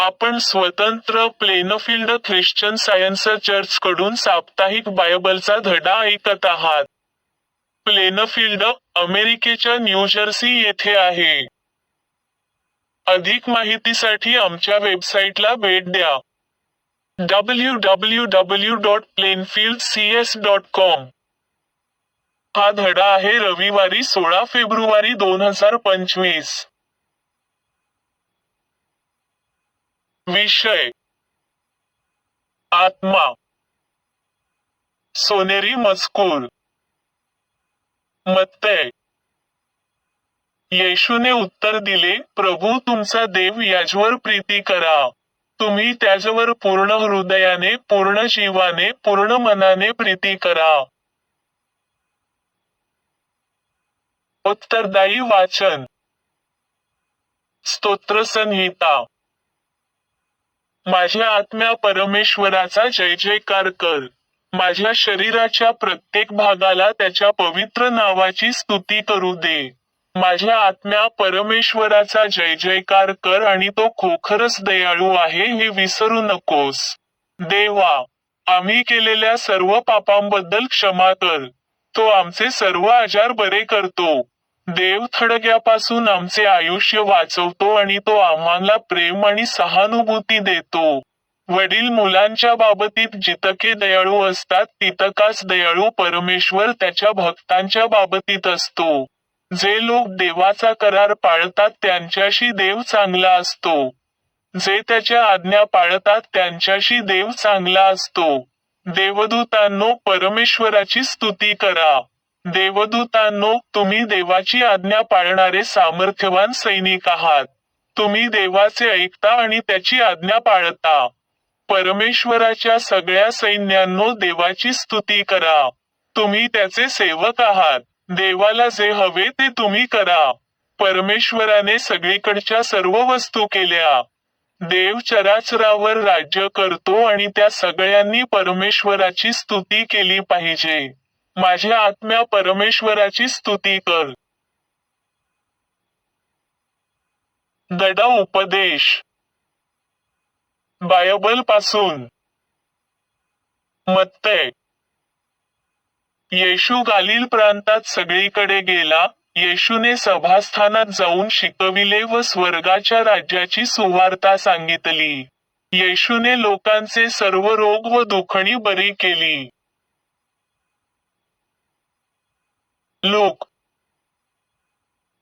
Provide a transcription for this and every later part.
आपण स्वतंत्र Plainfield Christian science church कडून साप्ताहिक बायबलचा धडा ऐकत आहात. प्लेनफिल्ड अमेरिकेच्या न्यूजर्सी येथे आहे. अधिक माहितीसाठी आमच्या वेबसाईटला भेट द्या. W W W dot Plainfield C S dot com हा धडा आहे रविवारी सोळा फेब्रुवारी दोन हजार पंचवीस. विषय. आत्मा. सोनेरी मजकूर. मत्तय येशूने उत्तर दिले प्रभू तुमचा देव याजवर प्रीती करा. तुम्ही त्याच्यावर पूर्ण हृदयाने पूर्ण जीवाने पूर्ण मनाने प्रीती करा. उत्तरदायी वाचन. स्तोत्र संहिता. माझ्या आत्म्या परमेश्वराचा जय जयकार कर. माझ्या शरीराच्या प्रत्येक भागाला त्याच्या पवित्र नावाची स्तुती करू दे. माझ्या आत्म्या परमेश्वराचा जय जयकार कर आणि तो खोखरच दयाळू आहे हे विसरू नकोस. देवा आम्ही केलेल्या सर्व पापांबद्दल क्षमा कर. तो आमचे सर्व आजार बरे करतो. देव थडग्यापासून आमचे आयुष्य वाचवतो आणि तो आम्हाला प्रेम आणि सहानुभूती देतो. वडील मुलांच्या बाबतीत जितके दयाळू असतात तितकाच दयाळू परमेश्वर त्याच्या भक्तांच्या बाबतीत असतो. जे लोक देवाचा करार पाळतात त्यांच्याशी देव चांगला असतो. जे त्याच्या आज्ञा पाळतात त्यांच्याशी देव चांगला असतो. देवदूतांनो परमेश्वराची स्तुती करा. देवदूतांनो तुम्ही देवाची आज्ञा पाळणारे सामर्थ्यवान सैनिक आहात. तुम्ही देवाचे ऐकता आणि त्याची आज्ञा पाळता. परमेश्वराच्या सगळ्या सैन्यांनो देवाची स्तुती करा. तुम्ही त्याचे सेवक आहात. देवाला जे हवे ते तुम्ही करा. परमेश्वराने सगळीकडच्या सर्व वस्तू केल्या. देव चराचरावर राज्य करतो आणि त्या सगळ्यांनी परमेश्वराची स्तुती केली पाहिजे. माझ्या आत्म्या परमेश्वराची स्तुती कर. दडा उपदेश. बायबलपासून. मत्तय येशू गालिल प्रांतात सगळीकडे गेला येशूने सभास्थानात जाऊन शिकविले व स्वर्गाच्या राज्याची सुवार्ता सांगितली. येशूने लोकांचे सर्व रोग व दुखणी बरी केली. लोक.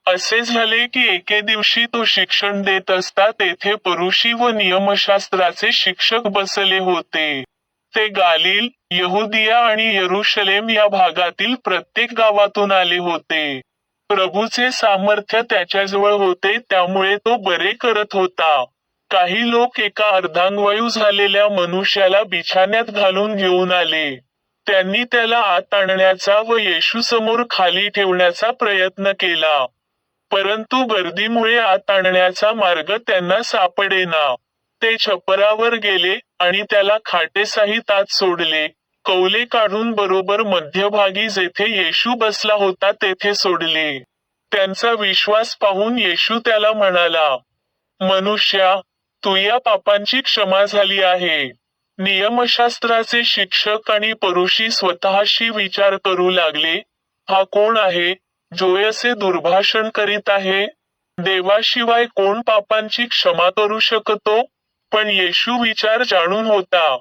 असे झाले की एके दिवशी तो शिक्षण देत असता तेथे परुषी व नियमशास्त्राचे शिक्षक बसले होते. ते गालिल यहुदिया आणि यरुशलेम या भागातील प्रत्येक गावातून आले होते. प्रभूचे सामर्थ्य त्याच्याजवळ होते त्यामुळे तो बरे करत होता. काही लोक एका अर्धांगवायू झालेल्या मनुष्याला बिछाण्यात घालून घेऊन आले. त्यांनी त्याला आत आणण्याचा व येशू समोर खाली ठेवण्याचा प्रयत्न केला. परंतु गर्दीमुळे आत आणण्याचा मार्ग त्यांना सापडेना. ते छपरावर गेले आणि त्याला खाटेसाहित आत सोडले. कौले काढून बरोबर मध्यभागी जेथे येशू बसला होता तेथे सोडले. त्यांचा विश्वास पाहून येशू त्याला म्हणाला मनुष्या तुया पापांची क्षमा झाली आहे. नियमशास्त्राचे शिक्षक आणि परुषी स्वतःशी विचार करू लागले. हा कोण आहे? जो असे दुर्भाषण करीत आहे. देवाशिवाय कोण पापांची क्षमा करू शकतो? पण येशू विचार जाणून होता.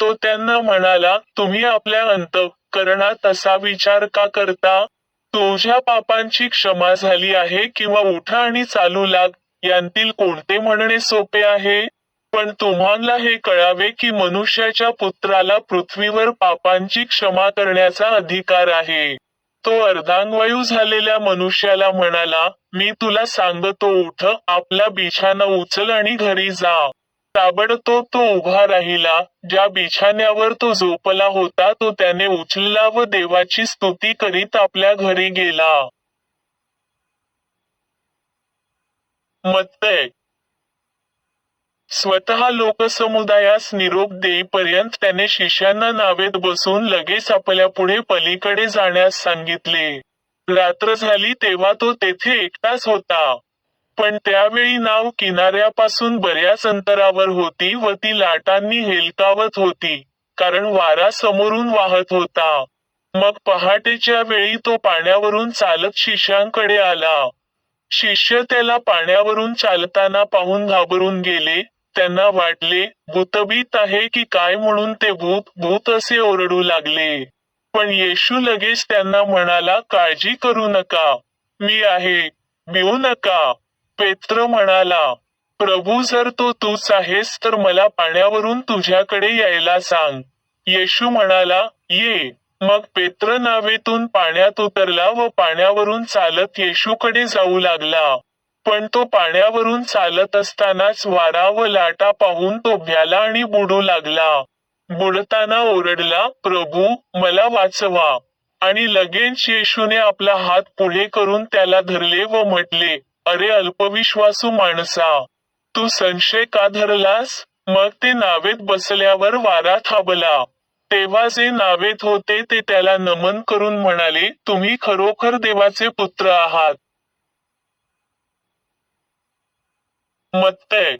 तो त्यांना म्हणाला तुम्ही आपल्या अंतकरणात असा विचार का करता? तुझ्या पापांची क्षमा झाली आहे किंवा उठा आणि चालू लाग. यांतील कोणते म्हणणे सोपे आहे? पण तुम्हाला हे कळावे की मनुष्याच्या पुत्राला पृथ्वीवर पापांची क्षमा करण्याचा अधिकार आहे. तो अर्धांगवायू झालेल्या मनुष्याला म्हणाला मी तुला सांगतो उठ आपला बिछाना उचल आणि घरी जा. ताबडतोब तो उभा राहिला. ज्या बिछाण्यावर तो झोपला होता तो त्याने उचलला व देवाची स्तुती करीत आपल्या घरी गेला. मत्तय स्वतः लोकसमुदायास निरोप देईपर्यंत त्याने शिष्यांना नावेत बसून लगेच आपल्या पुढे पलीकडे जाण्यास सांगितले. रात्र झाली तेव्हा तो तेथे एकटाच होता. पण त्यावेळी नाव किनाऱ्यापासून बऱ्याच अंतरावर होती व ती लाटांनी हेलकावत होती कारण वारा समोरून वाहत होता. मग पहाटेच्या वेळी तो पाण्यावरून चालत शिष्यांकडे आला. शिष्य त्याला पाण्यावरून चालताना पाहून घाबरून गेले त्यांना वाटले भूतबीत आहे की काय म्हणून ते भूत भूत असे ओरडू लागले. पण येशू लगेच त्यांना म्हणाला काळजी करू नका. मी आहे. भिवू नका. पेत्र म्हणाला प्रभू जर तो तूच आहेस तर मला पाण्यावरून तुझ्याकडे यायला सांग. येशू म्हणाला ये. मग पेत्र नावेतून पाण्यात उतरला व पाण्यावरून चालत येशूकडे जाऊ लागला. पण तो पाण्यावरून चालत असतानाच वारा व लाटा पाहून तो भ्याला आणि बुडू लागला. बुडताना ओरडला प्रभू मला वाचवा. आणि लगेच येशूने आपला हात पुढे करून त्याला धरले व म्हटले अरे अल्पविश्वासू माणसा तू संशय का धरलास? मग ते नावेत बसल्यावर वारा थांबला. तेव्हा जे नावेत होते ते त्याला नमन करून म्हणाले तुम्ही खरोखर देवाचे पुत्र आहात. मत्तय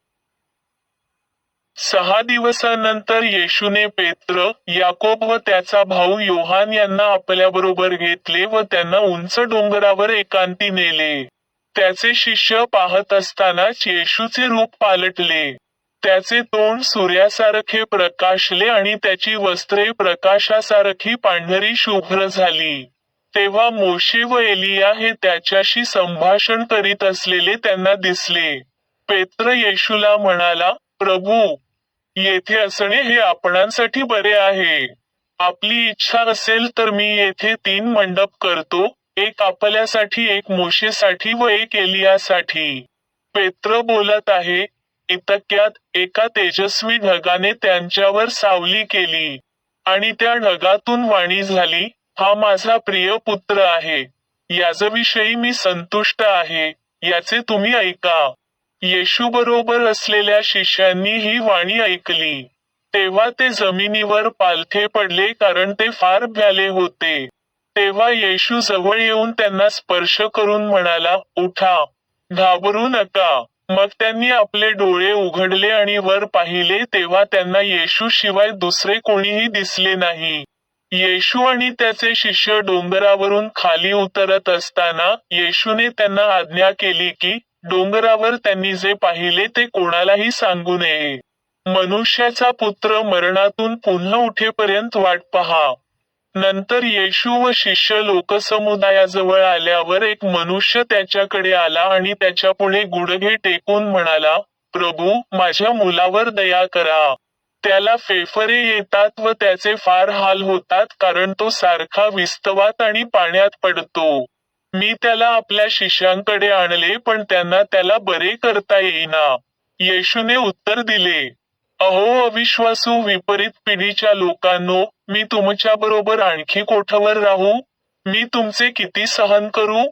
सहा दिवसानंतर येशूने पेत्र याकोब व त्याचा भाऊ योहान यांना आपल्याबरोबर घेतले व त्यांना उंच डोंगरावर एकांती नेले. त्याचे शिष्य पाहत असतानाच येशूचे रूप पालटले. त्याचे तोंड सूर्यासारखे प्रकाशले आणि त्याची वस्त्रे प्रकाशासारखी पांढरी शुभ्र झाली. तेव्हा मोशे व एलिया हे त्याच्याशी संभाषण करीत असलेले त्यांना दिसले. पेत्र येशूला म्हणाला प्रभू येथे असणे हे आपणांसाठी बरे आहे. आपली इच्छा असेल तर मी येथे तीन मंडप करतो एक आपल्यासाठी एक मोशेसाठी व एक एलियासाठी. पेत्र बोलत आहे इतक्यात एका तेजस्वी ढगाने त्यांच्यावर सावली केली आणि त्या ढगातून वाणी झाली हा माझा प्रिय पुत्र आहे. याजविषयी मी संतुष्ट आहे याचे तुम्ही ऐका. येशू बरोबर असलेल्या शिष्यांनी ही वाणी ऐकली. तेव्हा ते जमिनीवर पालथे पडले कारण ते फार भ्याले होते. तेव्हा येशू जवळ येऊन त्यांना स्पर्श करून म्हणाला उठा घाबरू नका. मग त्यांनी आपले डोळे उघडले आणि वर पाहिले तेव्हा त्यांना येशू शिवाय दुसरे कोणीही दिसले नाही. येशू आणि त्याचे शिष्य डोंगरावरून खाली उतरत असताना येशूने त्यांना आज्ञा केली की डोंगरावर त्यांनी जे पाहिले ते कोणालाही सांगू नये. मनुष्याचा पुत्र मरणातून पुन्हा उठेपर्यंत वाट पहा. नंतर येशू व शिष्य लोकसमुदायाजवळ आल्यावर एक मनुष्य त्याच्याकडे आला आणि त्याच्या पुढे गुडघे टेकून म्हणाला प्रभू माझ्या मुलावर दया करा. त्याला फेफरे येतात व त्याचे फार हाल होतात कारण तो सारखा विस्तवात आणि पाण्यात पडतो. मी त्याला आपल्या शिष्यांकडे आणले पण त्यांना त्याला बरे करता येईना. येशूने उत्तर दिले अहो अविश्वासू विपरीत पिढीच्या लोकांनो मी तुमच्या बरोबर आणखी कोठवर राहू? मी तुमचे किती सहन करू?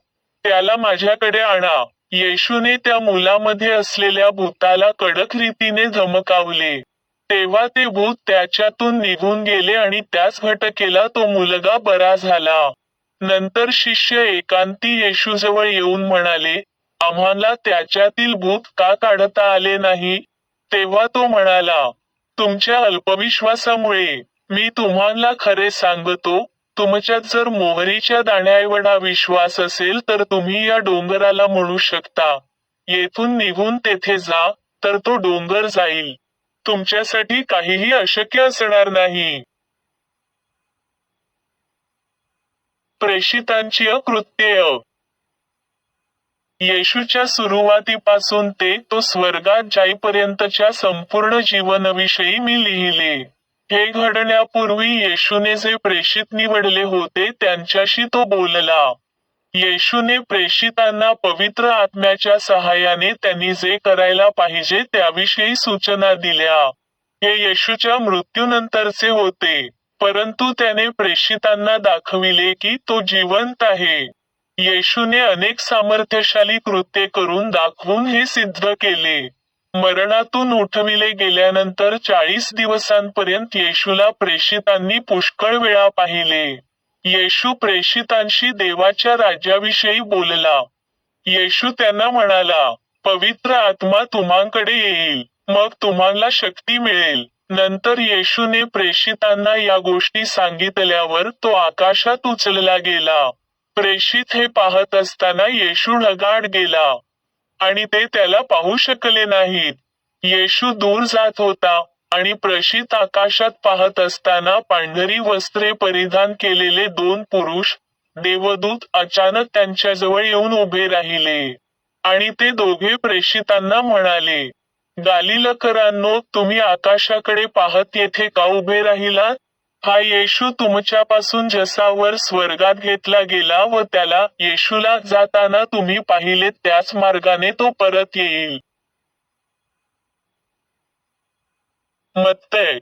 त्याला माझ्याकडे आणा. येशूने त्या मुलामध्ये असलेल्या भूताला कडक रीतीने धमकावले तेव्हा ते भूत त्याच्यातून निघून गेले आणि त्याच घटकेला तो मुलगा बरा झाला. नंतर शिष्य एकांती येशूजवळ येऊन म्हणाले आम्हाला त्याच्यातील भूत का काढता आले नाही? तेव्हा तो म्हणाला तुमच्या अल्पविश्वासामुळे मी तुम्हाला खरे सांगतो तुमच्यात जर मोहरीच्या दाण्याएवढा विश्वास असेल तर तुम्ही या डोंगराला म्हणू शकता. येथून निघून तेथे जा तर तो डोंगर जाईल. तुमच्यासाठी काहीही अशक्य असणार नाही. प्रेषितांची अकृत्य. येशूच्या सुरुवातीपासून ते तो स्वर्गात जाईपर्यंतच्या संपूर्ण जीवनाविषयी मी लिहिले. हे घडण्यापूर्वी येशूने जे प्रेषित निवडले होते त्यांच्याशी तो बोलला. येशूने प्रेषितांना पवित्र आत्म्याच्या सहाय्याने त्यांनी जे करायला पाहिजे त्याविषयी सूचना दिल्या. हे येशूच्या मृत्यूनंतरचे होते. परंतु त्याने प्रेषितांना दाखविले की तो जिवंत आहे. येशूने अनेक सामर्थ्यशाली कृत्ये करून दाखवून हे सिद्ध केले. मरणातून उठविले गेल्यानंतर चाळीस दिवसांपर्यंत येशूला प्रेषितांनी पुष्कळ वेळा पाहिले. येशू प्रेषितांशी देवाच्या राज्याविषयी बोलला. येशू त्यांना म्हणाला पवित्र आत्मा तुम्हाकडे येईल मग तुम्हाला शक्ती मिळेल. नंतर येशूने प्रेषितांना या गोष्टी सांगितल्यावर तो आकाशात उचलला गेला. प्रेषित हे पाहत असताना येशू ढगाड गेला आणि ते त्याला पाहू शकले नाहीत. येशू दूर जात होता आणि प्रशित आकाशात पाहत असताना पांढरी वस्त्रे परिधान केलेले दोन पुरुष देवदूत अचानक त्यांच्याजवळ येऊन उभे राहिले आणि ते दोघे प्रेषितांना म्हणाले गालिलकरांनो तुम्ही आकाशाकडे पाहत येथे का उभे राहिला हा येशू तुमच्यापासून जसावर स्वर्गात घेतला गेला व त्याला येशूला जाताना तुम्ही पाहिले त्याच मार्गाने तो परत येईल. मत्तय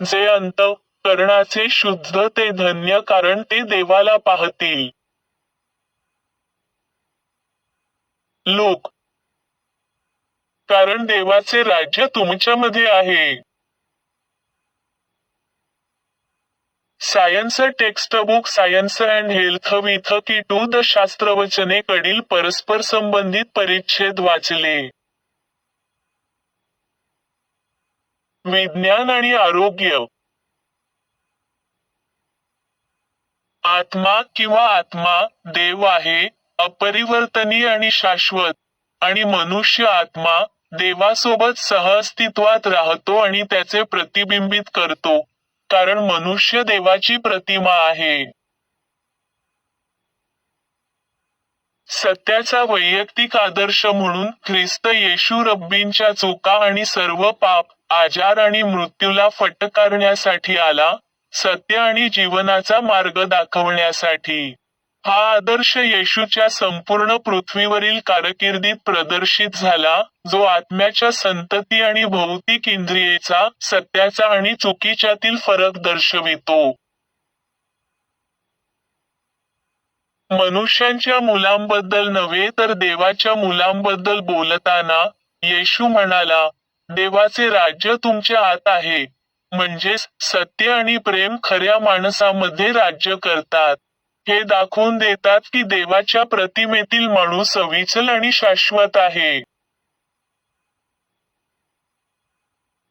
जे अंत करणाचे शुद्ध ते धन्य कारण ते देवाला पाहतील. लोक. कारण देवाचे राज्य तुमच्यामध्ये आहे. Science text book science and health with key to the शास्त्रवचने कडील परस्पर संबंधित परिच्छेद वाचले. विज्ञान आणि आरोग्य. आत्मा किंवा आत्मा देव आहे अपरिवर्तनीय आणि शाश्वत. आणि मनुष्य आत्मा देवासोबत सहअस्तित्वात राहतो आणि त्याचे प्रतिबिंबित करतो कारण मनुष्य देवाची प्रतिमा आहे. सत्याचा वैयक्तिक आदर्श म्हणून ख्रिस्त येशू रब्बींच्या चुका आणि सर्व पाप आजार आणि मृत्यूला फटकारण्यासाठी आला सत्य आणि जीवनाचा मार्ग दाखवण्यासाठी. हा आदर्श येशूच्या संपूर्ण पृथ्वीवरील कारकिर्दीत प्रदर्शित झाला जो आत्म्याच्या संतती आणि भौतिक इंद्रियेचा सत्याचा आणि चुकीच्यातील फरक दर्शवितो. मनुष्यांच्या मुलांबद्दल नव्हे तर देवाच्या मुलांबद्दल बोलताना येशू म्हणाला देवाचे राज्य तुमच्या आत आहे म्हणजेच सत्य आणि प्रेम खऱ्या माणसामध्ये राज्य करतात. हे दाखवून देतात की देवाच्या प्रतिमेतील माणूस अविचल आणि शाश्वत आहे.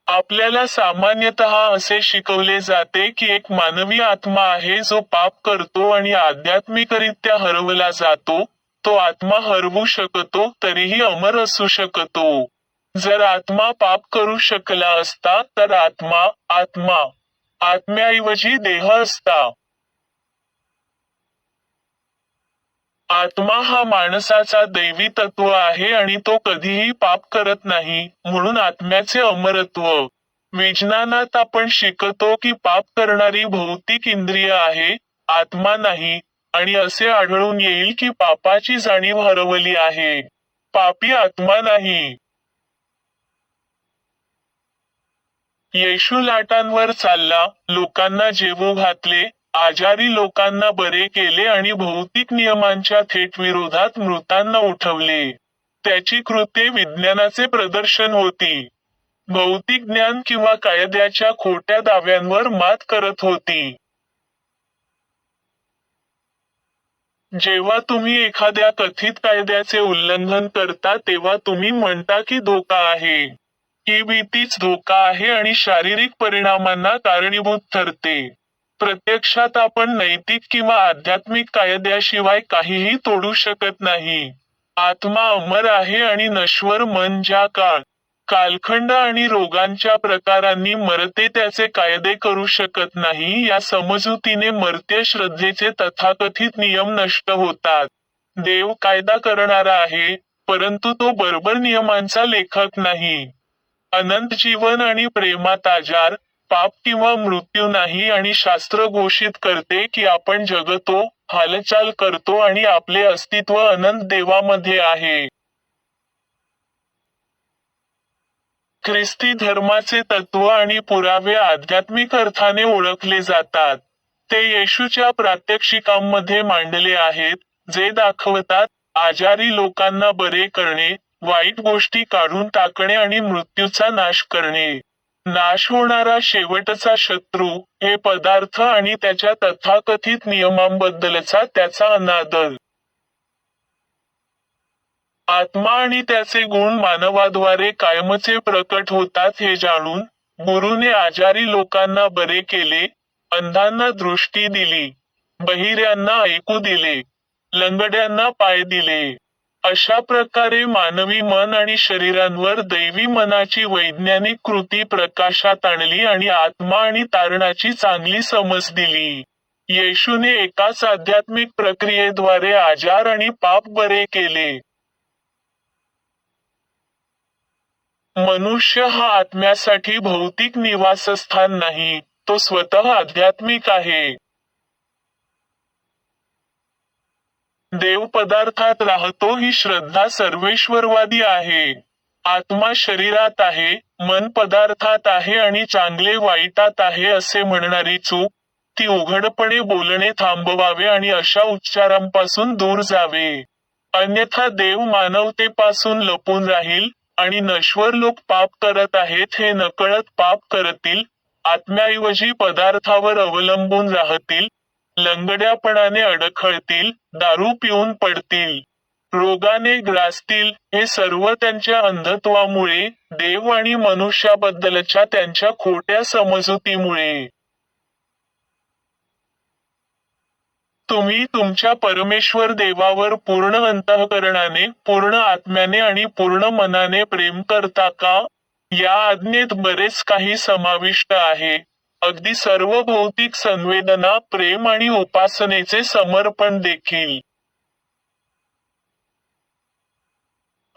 आपल्याला सामान्यतः असे शिकवले जाते की एक मानवी आत्मा आहे जो पाप करतो आणि आध्यात्मिकरित्या हरवला जातो तो आत्मा हरवू शकतो तरीही अमर असू शकतो. जर आत्मा पाप करू शकला असता तर आत्मा आत्मा आत्म्याऐवजी देह असता. आत्मा हा माणसाचा दैवी तत्व आहे आणि तो कधीही पाप करत नाही म्हणून आत्म्याचे अमरत्व. विज्ञानात आपण शिकतो की पाप करणारी भौतिक इंद्रिय आहे आत्मा नाही आणि असे आढळून येईल की पापाची जाणीव हरवली आहे. पापी आत्मा नाही. येशू लाटांवर चालला लोकांना जेवू घातले आजारी लोकांना बरे केले आणि भौतिक नियमांच्या थेट विरोधात मृतांना उठवले. त्याची कृत्ये विज्ञानाचे प्रदर्शन होती. भौतिक ज्ञान किंवा कायद्याच्या खोट्या दाव्यांवर मात करत होती. जेव्हा तुम्ही एखाद्या कथित कायद्याचे उल्लंघन करता तेव्हा तुम्ही म्हणता की धोका आहे. ही भीतीच धोका आहे आणि शारीरिक परिणामांना कारणीभूत ठरते. प्रत्यक्षात आपण नैतिक किंवा आध्यात्मिक कायद्याशिवाय काहीही तोडू शकत नाही. आत्मा अमर आहे आणि नश्वर मन ज्या काळ कालखंड आणि रोगांच्या प्रकारांनी मरते त्याचे कायदे करू शकत नाही या समजुतीने मर्त्य श्रद्धेचे तथाकथित नियम नष्ट होतात. देव कायदा करणारा आहे परंतु तो बरोबर नियमांचा लेखक नाही. अनंत जीवन आणि प्रेमात आजार पाप किंवा मृत्यू नाही आणि शास्त्र घोषित करते की आपण जगतो हालचाल करतो आणि आपले अस्तित्व अनंत देवामध्ये आहे. ख्रिस्ती धर्माचे तत्व आणि पुरावे आध्यात्मिक अर्थाने ओळखले जातात. ते येशूच्या प्रात्यक्षिकांमध्ये मांडले आहेत जे दाखवतात आजारी लोकांना बरे करणे वाईट गोष्टी काढून टाकणे आणि मृत्यूचा नाश करणे. नाश होणारा शेवटचा शत्रू हे पदार्थ आणि त्याच्या तथाकथित नियमांबद्दलचा त्याचा अनादर. आत्मा आणि त्याचे गुण मानवाद्वारे कायमचे प्रकट होतात हे जाणून गुरुने आजारी लोकांना बरे केले अंधांना दृष्टी दिली बहिऱ्यांना ऐकू दिले लंगड्यांना पाय दिले. अशा प्रकारे मानवी मन आणि शरीरांवर दैवी मनाची वैज्ञानिक कृती प्रकाशात आणली आणि आत्मा आणि तारणाची चांगली समज दिली. येशूने एकाच आध्यात्मिक प्रक्रियेद्वारे आजार आणि पाप बरे केले. मनुष्य हा आत्म्यासाठी भौतिक निवासस्थान नाही तो स्वतः आध्यात्मिक आहे. देव पदार्थात राहतो ही श्रद्धा सर्वेश्वरवादी आहे. आत्मा शरीरात आहे मन पदार्थात आहे आणि चांगले वाईटात आहे असे म्हणणारी चूक ती उघडपणे बोलणे थांबवावे आणि अशा उच्चारांपासून दूर जावे. अन्यथा देव मानवतेपासून लपून राहील आणि नश्वर लोक पाप करत आहेत हे नकळत पाप करतील आत्म्याऐवजी पदार्थावर अवलंबून राहतील लंगड्यापणाने अडखळतील दारू पिऊन पडतील. रोगाने ग्रासतील हे सर्व त्यांच्या अंधत्वामुळे देव आणि मनुष्याबद्दलच्या त्यांच्या खोट्या समजुतीमुळे. तुम्ही तुमच्या परमेश्वर देवावर पूर्ण अंतःकरणाने पूर्ण आत्म्याने आणि पूर्ण मनाने प्रेम करता का? या आज्ञेत बरेच काही समाविष्ट आहे. अगदी सर्व भौतिक संवेदना प्रेम आणि उपासनेचे समर्पण देखील.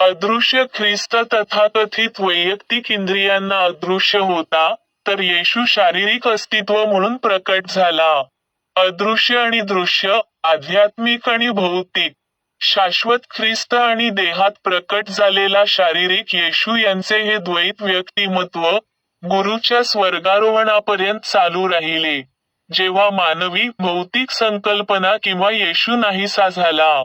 अदृश्य ख्रिस्त तथाकथित वैयक्तिक इंद्रियांना अदृश्य होता तर येशू शारीरिक अस्तित्व म्हणून प्रकट झाला. अदृश्य आणि दृश्य आध्यात्मिक आणि भौतिक शाश्वत ख्रिस्त आणि देहात प्रकट झालेला शारीरिक येशू यांचे हे द्वैत व्यक्तिमत्व गुरुच्या स्वर्गारोहणापर्यंत चालू राहिले. जेव्हा मानवी भौतिक संकल्पना किंवा येशू नाहीसा झाला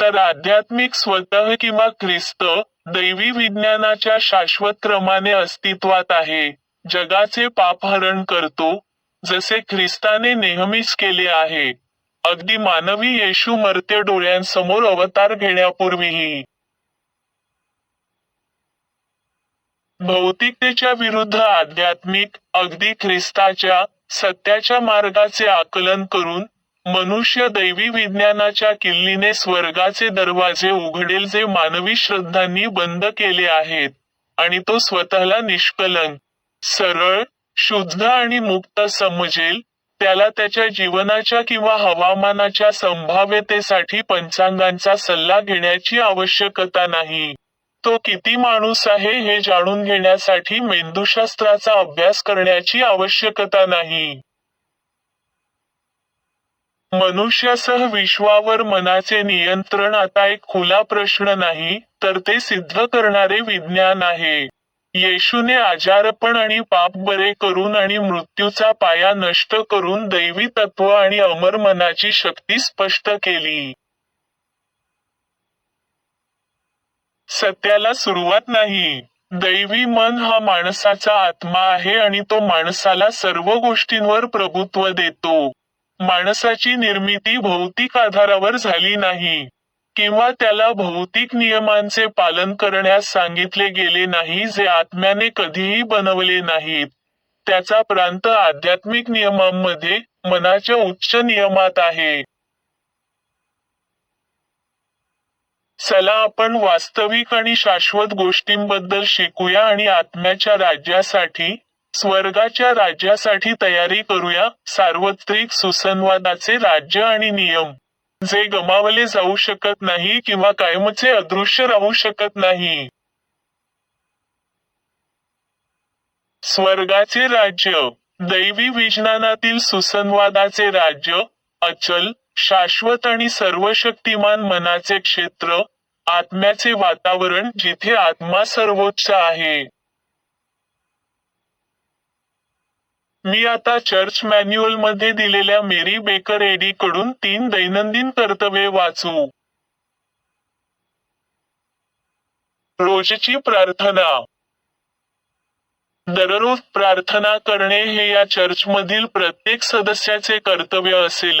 तर आध्यात्मिक स्वतः किंवा ख्रिस्त दैवी विज्ञानाच्या शाश्वत क्रमाने अस्तित्वात आहे. जगाचे पापहरण करतो जसे ख्रिस्ताने नेहमीच केले आहे. अगदी मानवी येशू मरते डोळ्यांसमोर अवतार घेण्यापूर्वीही भौतिकतेच्या विरुद्ध आध्यात्मिक अगदी ख्रिस्ताच्या सत्याच्या मार्गाचे आकलन करून मनुष्य दैवी विज्ञानाच्या किल्लीने स्वर्गाचे दरवाजे उघडेल जे मानवी श्रद्धांनी बंद केले आहेत आणि तो स्वतःला निष्कलंक सरळ शुद्ध आणि मुक्त समजेल त्याला त्याच्या जीवनाच्या किंवा हवामानाच्या संभाव्यतेसाठी पंचांगांचा सल्ला घेण्याची आवश्यकता नाही. तो किती माणूस आहे हे जाणून घेण्यासाठी मेंदूशास्त्राचा अभ्यास करण्याची आवश्यकता नाही. मनुष्यासह विश्वावर मनाचे नियंत्रण आता एक खुला प्रश्न नाही तर ते सिद्ध करणारे विज्ञान आहे. येशूने आजारपण आणि पाप बरे करून आणि मृत्यूचा पाया नष्ट करून दैवी तत्व आणि अमर मनाची शक्ती स्पष्ट केली. सत्याला सुरुवात नाही. दैवी मन हा माणसाचा आत्मा आहे आणि तो माणसाला सर्व गोष्टींवर प्रभुत्व देतो. माणसाची निर्मिती भौतिक आधारावर झाली नाही. किंवा त्याला भौतिक नियमांचे पालन करण्यास सांगितले गेले नाही जे आत्म्याने कधीही बनवले नाहीत. त्याचा प्रांत आध्यात्मिक नियमांमध्ये मनाच्या उच्च नियमात आहे. चला आपण वास्तविक आणि शाश्वत गोष्टींबद्दल शिकूया आणि आत्म्याच्या राज्यासाठी स्वर्गाच्या राज्यासाठी तयारी करूया सार्वत्रिक सुसंवादाचे राज्य आणि नियम. जे गमावले जाऊ शकत नाही किंवा कायमचे अदृश्य राहू शकत नाही. स्वर्गाचे राज्य दैवी विज्ञानातील सुसंवादाचे राज्य अचल शाश्वत आणि सर्वशक्तिमान मनाचे क्षेत्र आत्म्याचे वातावरण जिथे आत्मा सर्वोच्च आहे. मी आता चर्च मॅन्युअलमध्ये दिलेल्या मेरी बेकर एडी कडून तीन दैनंदिन कर्तव्ये वाचू. रोजची प्रार्थना. दररोज प्रार्थना करणे हे या चर्चमधील प्रत्येक सदस्याचे कर्तव्य असेल.